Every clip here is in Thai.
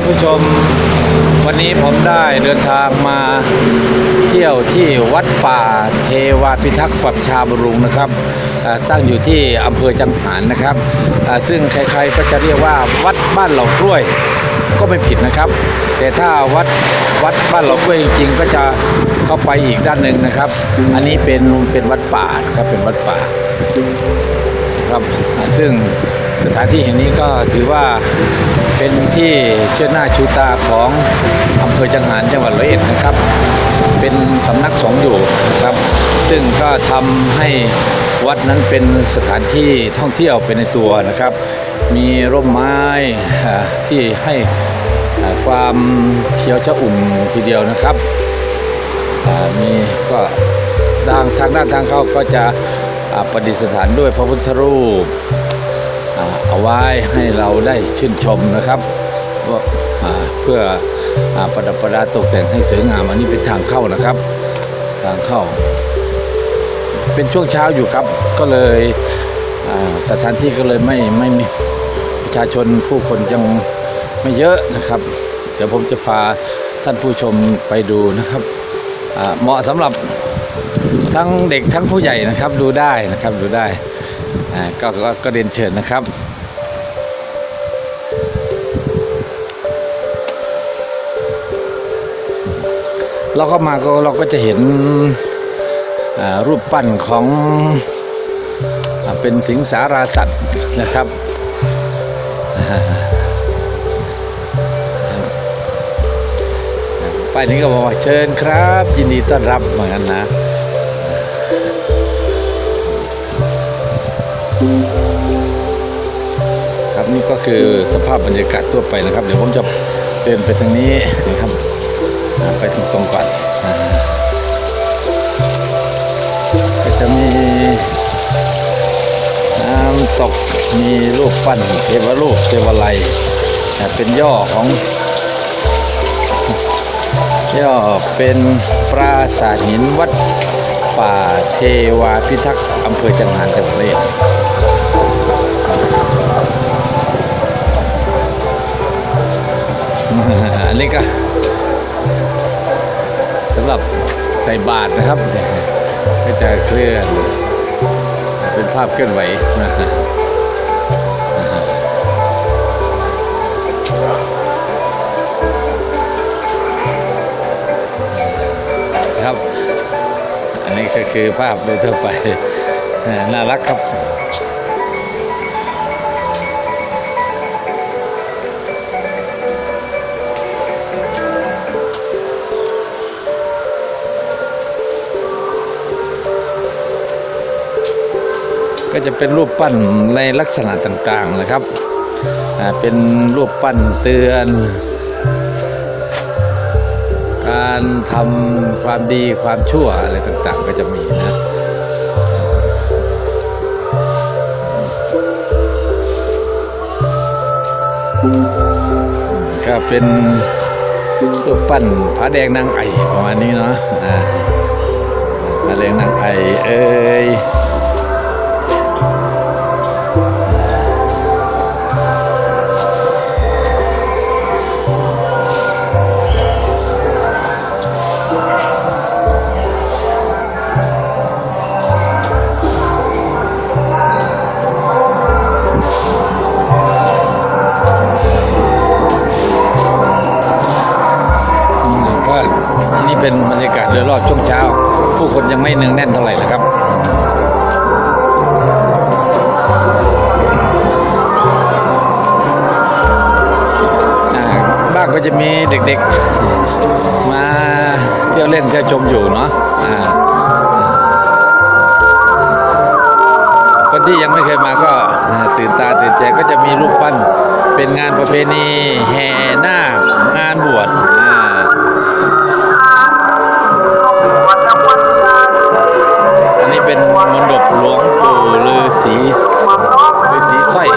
านผู้ชม วันนี้ผมได้เดินทางมาเที่ยวที่วัดป่าเทวาพิทักษ์ปับชาบรุงนะครับ ตั้งอยู่ที่อำเภอจังหารนะครับ ซึ่งใครๆก็จะเรียกว่าวัดบ้านเหล่ากล้วยก็ไม่ผิดนะครับ แต่ถ้าวัดวัดบ้านเหล่ากล้วยจริงๆก็จะเข้าไปอีกด้านหนึ่งนะครับ อันนี้เป็นเป็นวัดป่าครับเป็นวัดป่าครับซึ่ง สถานที่แห่งนี้ก็ถือว่าเป็นที่เชื่อหน้าชูตาของอำเภอจังหารจังหวัดร้อยเอ็ดนะครับ เป็นสำนักสงฆ์อยู่นะครับ ซึ่งก็ทำให้วัดนั้นเป็นสถานที่ท่องเที่ยวเป็นในตัวนะครับ มีร่มไม้ที่ให้ความเขียวชอุ่มทีเดียวนะครับมีก็ทางทางด้านทางเข้าก็จะประดิษฐานด้วยพระพุทธรูป เอาไว้ให้เราได้ชื่นชมนะครับว่าเพื่ออประดับประดาตกแต่งให้สวยงามอันนี้เป็นทางเข้านะครับ ทางเข้า เป็นช่วงเช้าอยู่ครับ ก็เลยสถานที่ก็เลยไม่ไม่ประชาชนผู้คนยังไม่เยอะนะครับ เดี๋ยวผมจะพาท่านผู้ชมไปดูนะครับเหมาะสำหรับทั้งเด็กทั้งผู้ใหญ่นะครับดูได้นะครับดูได้ อ่าก็ก็ก็เรียนเชิญนะครับเราก็มาก็เราก็จะเห็นรูปปั้นของอเป็นสิงสาราสัตว์นะครับอ่าป้ายนี้ก็บอกว่าเชิญครับ ยินดีต้อนรับเหมือนกันนะ นี่ก็คือสภาพบรรยากาศทั่วไปนะครับ เดี๋ยวผมจะเดินไปทางนี้นะครับไปตรงๆก่อนก็จะมีน้ำตกมีรูปปั้นเทวรูปเทวไลเป็นย่อของ ย่อเป็นปราสาทหินวัดป่าเทวาพิทักษ์อำเภอจังหารจังหวัดเลย อันนี้ก็สำหรับใส่บาทนะครับก็จะเคลื่อน เป็นภาพเคลื่อนไหวนะฮะครับ อันนี้ก็คือภาพโดยทั่วไป น่ารักครับ ก็จะเป็นรูปปั้นในลักษณะต่างๆนะครับเป็นรูปปั้นเตือน การทำความดีความชั่วอะไรต่างๆ ก็จะมีนะก็เป็นรูปปั้นพระแดงนางไอประมาณนี้เนาะอ่าพระแดงนางไอเอ้ย คนยังไม่เนืองแน่นเท่าไหร่นะครับบ้างก็จะมีเด็กๆ มาเที่ยวเล่นเที่ยวชมอยู่เนาะคนที่ยังไม่เคยมาก็ตื่นตาตื่นใจก็จะมีรูปปั้นเป็นงานประเพณีแห่หน้างานบวช ฤาษีฤาษีสร้อย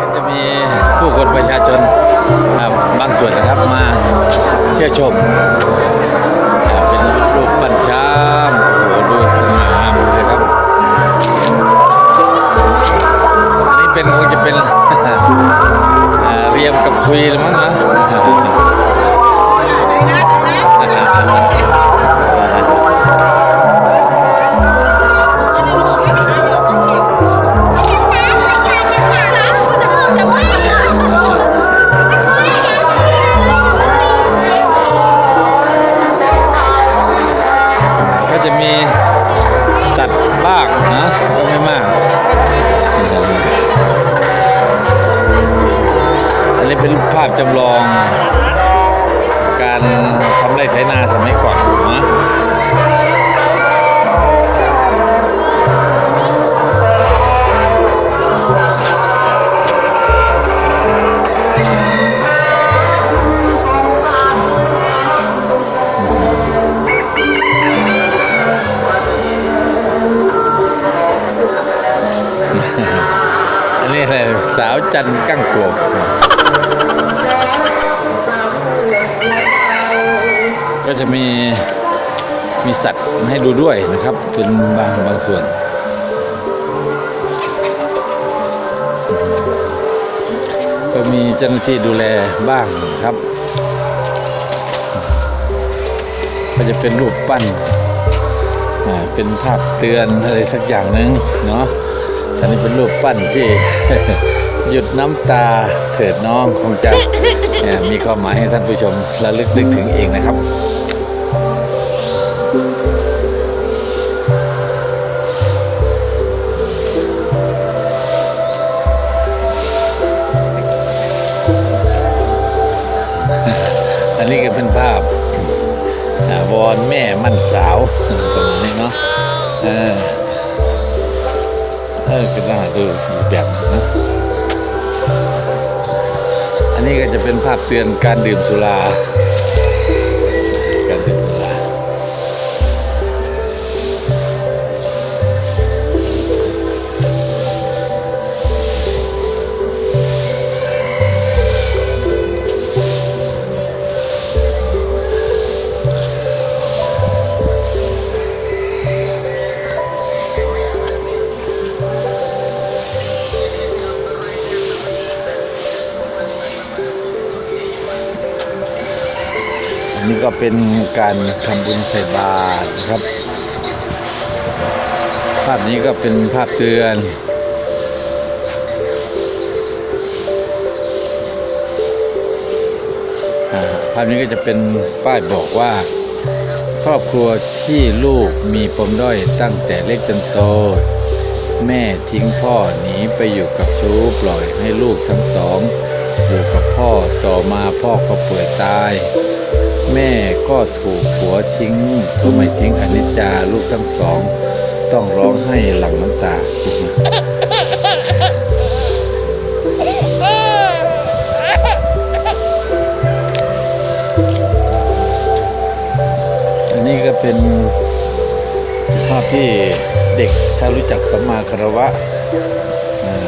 ก็จะมีผู้คนประชาชนบางส่วนนะครับมาเที่ยวชมเป็นรูปปั้นช้างดูสง่างามเลยครับ อันนี้เป็นคงจะเป็นเรียมกับทุยหรือมั้งนะ จำลองการทำไรไถนาสมัยก่อนนะอันนี้อะไรสาวจันกั้งกวบ สัตว์ให้ดูด้วยนะครับ เป็นบางบางส่วนก็มีเจ้าหน้าที่ดูแลบ้างครับ ก็จะเป็นรูปปั้นเป็นภาพเตือนอะไรสักอย่างหนึ่งเนาะอันนี้เป็นรูปปั้นที่หยุดน้ำตาเถิดน้องคงจะเอ่อมีความหมายให้ท่านผู้ชมระลึกนึกถึงเองนะครับ เป็นภาพวอนแม่มั่นสาวประมาณนี้เนาะเออเออคือน่าดูแบบหนึ่งนะอันนี้ก็จะเป็นภาพเตือนการดื่มสุรา เป็นการทำบุญใส่บาตรครับ ภาพนี้ก็เป็นภาพเตือนอภาพนี้ก็จะเป็นป้ายบอกว่า ครอบครัวที่ลูกมีปมด้อยตั้งแต่เล็กจนโต แม่ทิ้งพ่อหนีไปอยู่กับชู้ปล่อยให้ลูกทั้งสองอยู่กับพ่อต่อมาพ่อก็ป่วยตาย แม่ก็ถูกผัวทิ้งก็ไม่ทิ้งอนิจจาลูกทั้งสอง ต้องร้องไห้หลังน้ำตา อันนี้ก็เป็นภาพที่เด็กถ้ารู้จักสัมมาคารวะ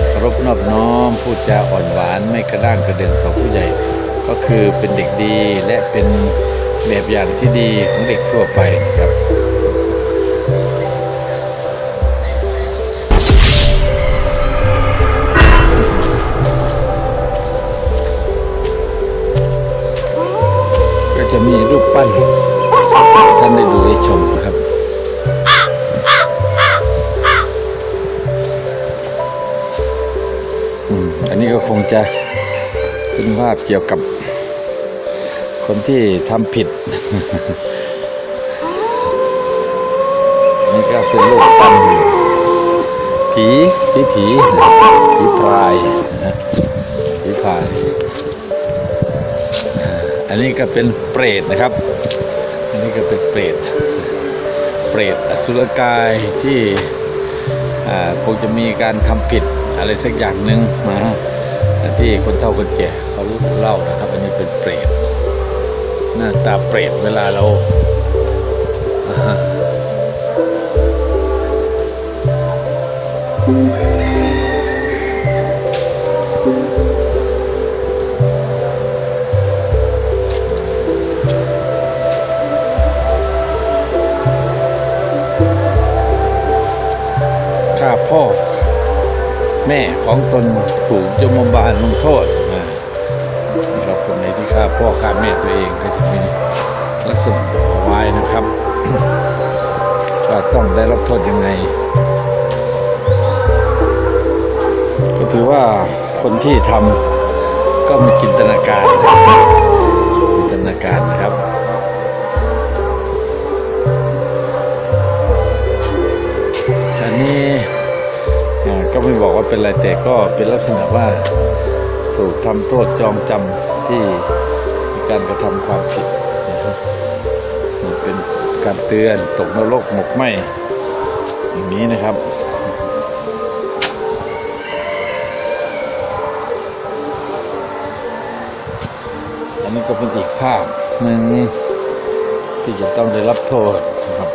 เคารพนอบน้อมพูดจาอ่อนหวานไม่กระด้างกระเดืองต่อผู้ใหญ่ ก็คือเป็นเด็กดีและเป็น แบบอย่างที่ดีของเด็กทั่วไปนะครับก็จะมีรูปปั้นท่านได้ดูได้ชมนะครับอันนี้ก็คงจะเป็นภาพเกี่ยวกับ คนที่ทำผิด นี่ก็เป็นรูปปั้นผีผีผีผีพรายนะผีพราย อันนี้ก็เป็นเปรตนะครับ อันนี้ก็เป็นเปรต เปรตอสุรกายที่อ่าคงจะมีการทำผิดอะไรสักอย่างหนึ่งนะที่คนเฒ่าคนแก่เขาเล่านะครับ อันนี้เป็นเปรต หน้าตาเปรตเวลาเราอ่าฮะฆ่าพ่อ แม่ของตนถูกยมบาลลงโทษาพ่อฆ่าแม่ตัวเองก็จะมีลักษณะเอาไว้นะครับว่าต้องได้รับโทษยังไง ก็ถือว่าคนที่ทำก็มีจินตนาการจินตนาการนะครับอันนี้ก็ไม่บอกว่าเป็นอะไรแต่ก็เป็นลักษณะว่าถูกทำโทษจองจำที่ การกระทำความผิดนี่เป็นการเตือนตกนรกหมกไหมอย่างนี้นะครับอันนี้ก็เป็นอีกภาพหนึ่งที่จะต้องได้รับโทษนะครับ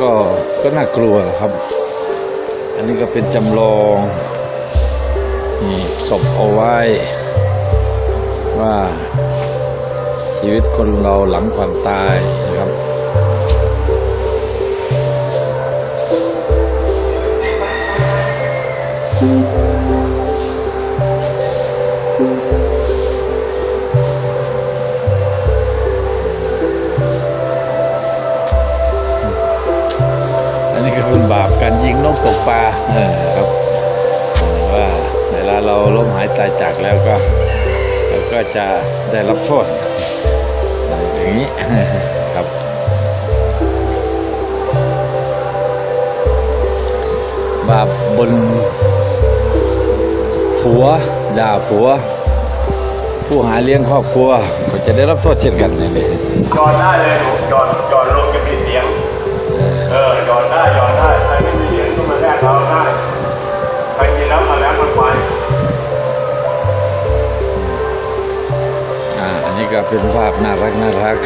ก็ก็น่ากลัวครับ อันนี้ก็เป็นจำลอง นี่ศพเอาไว้ ว่าชีวิตคนเราหลังความตายนะครับอันนี้ก็เป็นบาปการยิงนกตกปลาเออ เวลาเราล้มหายตายจากแล้วก็เราก็จะได้รับโทษอย่างนี้ครับบาปบนผัวด่าผัว ผู้หาเลี้ยงครอบครัว ก็จะได้รับโทษเช่นกันนี่เลยหยอดได้เลยหนูหยอดหยอดลงจะมีเสียง เออหยอดได้หยอดได้ใครไม่มีเสียงก็มาแลกเราได้ใครมีแล้วมาแล้วมันไป ก็เป็นภาพน่ารักน่ารัก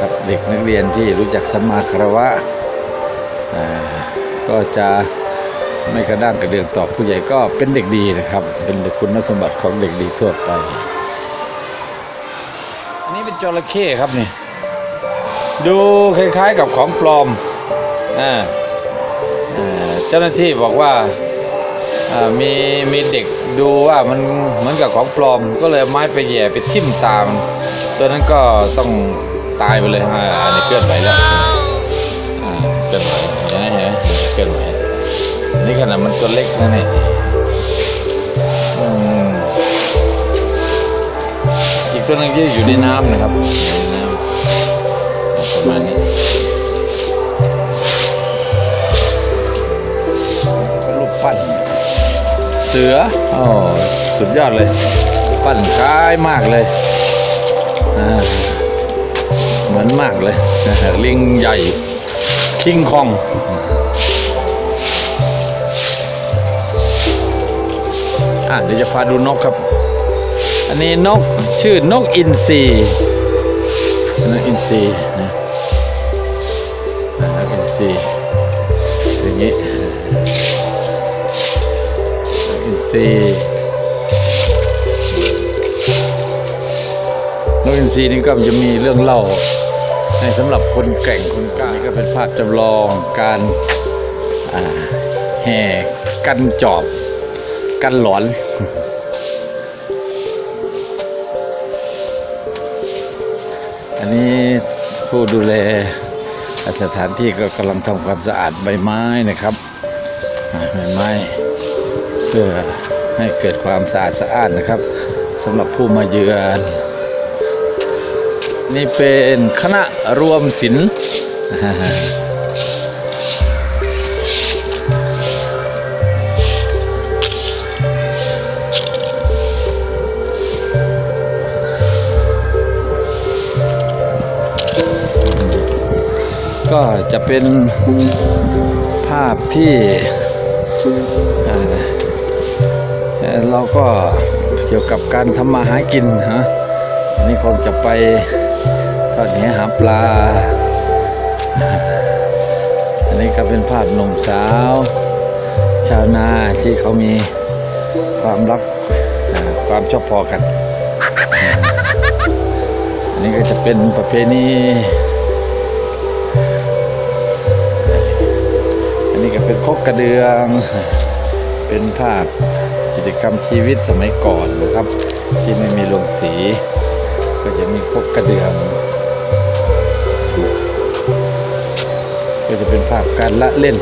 กับเด็กนักเรียนที่รู้จักสัมมาคารวะก็จะไม่กระด้างกระเดืองตอบผู้ใหญ่ก็เป็นเด็กดีนะครับ เป็นคุณสมบัติของเด็กดีทั่วไป อันนี้เป็นจระเข้ครับนี่ ดูคล้ายๆกับของปลอมอ่าเจ้าหน้าที่บอกว่า มีมีเด็กดูว่ามันเหมือนกับของปลอม ก็เลยไม้ไปแย่ไปทิ่มตาม ตัวนั้นก็ต้องตายไปเลยอ่าอันนี้เคลื่อนไหวแล้วอ่าเคลื่อนไหวเห็นไหมเห็นไหมเคลื่อนไหวนี่ขนาดมันตัวเล็กนะนี่อืมอีกตัวนึงที่อยู่ในน้ำนะครับอยู่ในน้ำประมาณนี้ เสือโอ้สุดยอดเลย ปั้นคล้ายมากเลยเหมือนมากเลยลิงใหญ่คิงคองอะเดี๋ยวจะพาดูนกครับ อันนี้นกชื่อนกอินทรีนกอินทรี อินทรีนกอินทรีนี่ก็จะมีเรื่องเล่าในสำหรับคนแก่งคนกล้านี่ก็เป็นภาพจำลองการแห่กันจอบ กันหลอนอันนี้ผู้ดูแลสถานที่ก็กำลังทำความสะอาดใบไม้นะครับ พื่อให้เกิดความสะอาดสะอ้านนะครับสำหรับผู้มาเยือน นี่เป็นคณะรวมศิลป์ก็จะเป็นภาพที่ เราก็เกี่ยวกับการทำมาหากินฮะอันนี้คงจะไปทอดแหหาปลา อันนี้ก็เป็นภาพหนุ่มสาว ชาวนาที่เขามีความรักความชอบพอกัน อันนี้ก็จะเป็นประเพณีอันนี้ก็เป็นคกกระเดือง เป็นภาพ กิจกรรมชีวิตสมัยก่อนนะครับ ที่ไม่มีลงสี ก็จะมีคกกระเดื่องก็จะเป็นภาพการละเล่น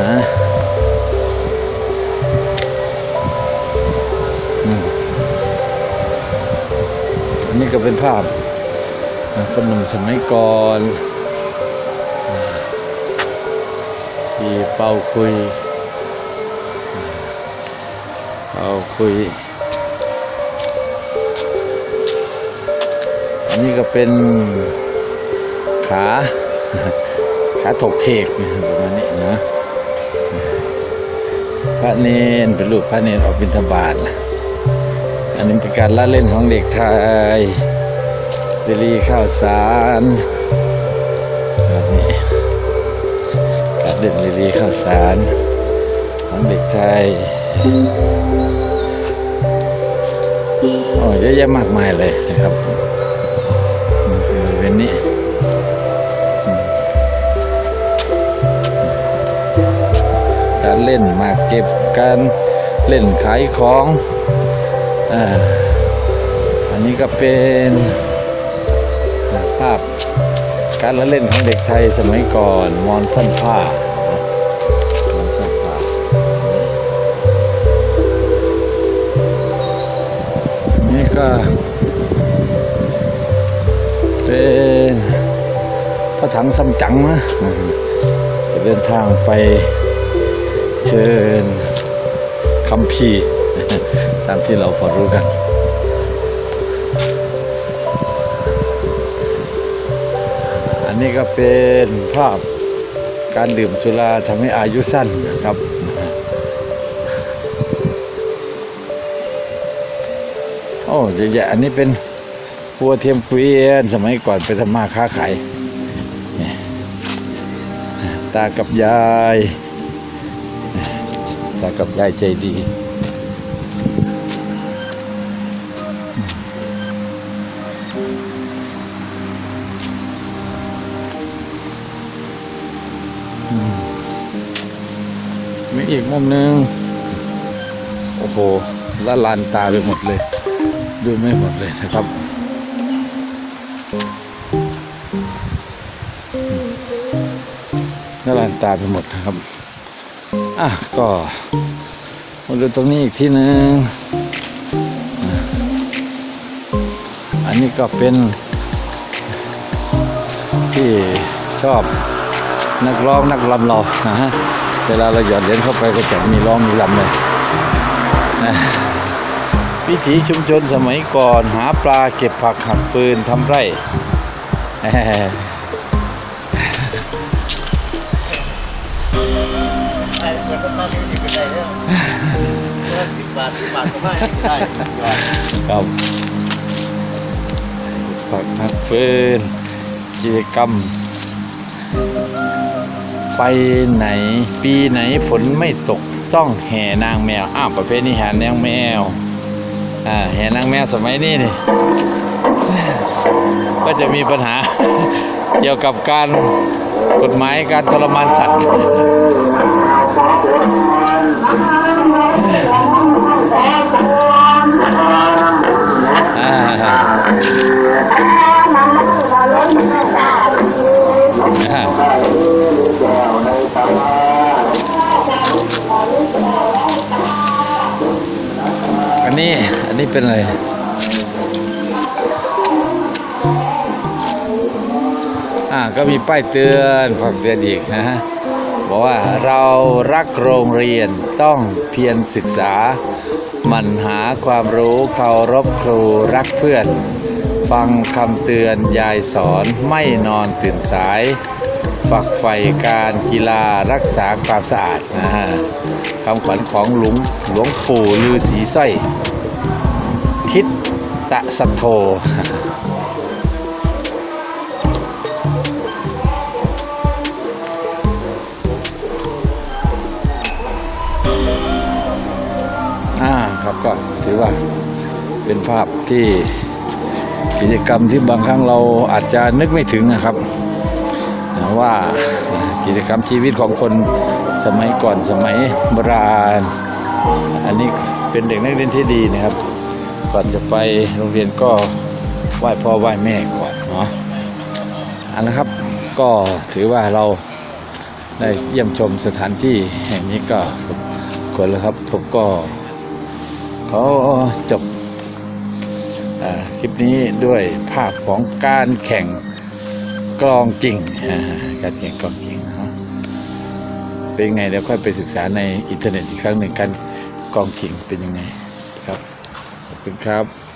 นะอันนี้ก็เป็นภาพคนหนุ่มสมัยก่อนที่เป่าคุย เป่าคุย อันนี้ก็เป็นขา ขาถกเทกประมาณนี้นะ พระเนนเป็นรูปพระเนนออกบิณฑบาตอันนี้เป็นการละเล่นของเด็กไทยลิลีข้าวสารแบบนี้การเล่นลิลีข้าวสารของเด็กไทย โอ้เยอะแยะมากมายเลยนะครับนี่คือบริเป็นนี้การเล่นหมากเก็บการเล่นขายของอ่าอันนี้ก็เป็นภาพการละเล่นของเด็กไทยสมัยก่อนมอนสั้นผ้า ก็เป็นพระถังซัมจั๋งนะจะเดินทางไปเชิญคำพีตามที่เราพอรู้กันอันนี้ก็เป็นภาพการดื่มสุราทำให้อายุสั้นนะครับ โอ้เยอะแยะอันนี้เป็นหัวเทียมเกวียนสมัยก่อนไปทำมาค้าขายตากับยายตากับยายใจดีอืมมีอีกมุมหนึ่งโอ้โหละลานตาไปหมดเลย ดูไม่หมดเลยนะครับละลานตาไปหมดนะครับ อะก็มาดูตรงนี้อีกทีหนึ่งอันนี้ก็เป็น ที่ชอบนักร้องนักลำเรานะฮะ เวลาเราหยอดเหรียญเข้าไปก็จะมีร้องมีลำเลยนะ วิถีชุมชนสมัยก่อนหาปลาเก็บผักหักปืนทำไร่แหมไอ้เปิดประมาณนี้ก็ได้แล้วเงินสิบบาทสิบบาทก็ไม่ได้ครับผักหักฟืนกิจกรรม ไปไหนปีไหนฝนไม่ตกต้องแห่นางแมวอ้าวประเภทนี้แห่นางแมว อ่าแห่นางแมวสมัยนี้นี่ก็จะมีปัญหา เกี่ยวกับการกฎหมายการทรมานสัตว์อ่า นี้ อันนี้เป็นอะไรอ่าก็มีป้ายเตือนฝักเตือนอีกนะฮะบอกว่าเรารักโรงเรียนต้องเพียรศึกษาหมั่นหาความรู้เคารพครูรักเพื่อน ฟังคำเตือนยายสอนไม่นอนตื่นสาย ฝักใฝ่การกีฬารักษาความสะอาดนะฮะคำขวัญของหลวงหลวงปู่ลือสีสร้อย ทิศตะสัทโธอ่าครับก็ถือว่าเป็นภาพที่ กิจกรรมที่บางครั้งเราอาจจะนึกไม่ถึงนะครับ ว่ากิจกรรมชีวิตของคนสมัยก่อนสมัยโบราณ อันนี้เป็นเด็กนักเรียนที่ดีนะครับก่อนจะไปโรงเรียนก็ไหว้พ่อไหว้แม่ก่อนเนาะอันนะครับก็ถือว่าเราได้เยี่ยมชมสถานที่แห่งนี้ก็สมควรแล้วครับผมก็ขอจบ คลิปนี้ด้วยภาพของการแข่งกลองจริงการแข่งกลองจริงนะเป็นไงเดี๋ยวค่อยไปศึกษาในอินเทอร์เน็ตอีกครั้งหนึ่งกันกองจริงเป็นยังไงครับขอบคุณครับ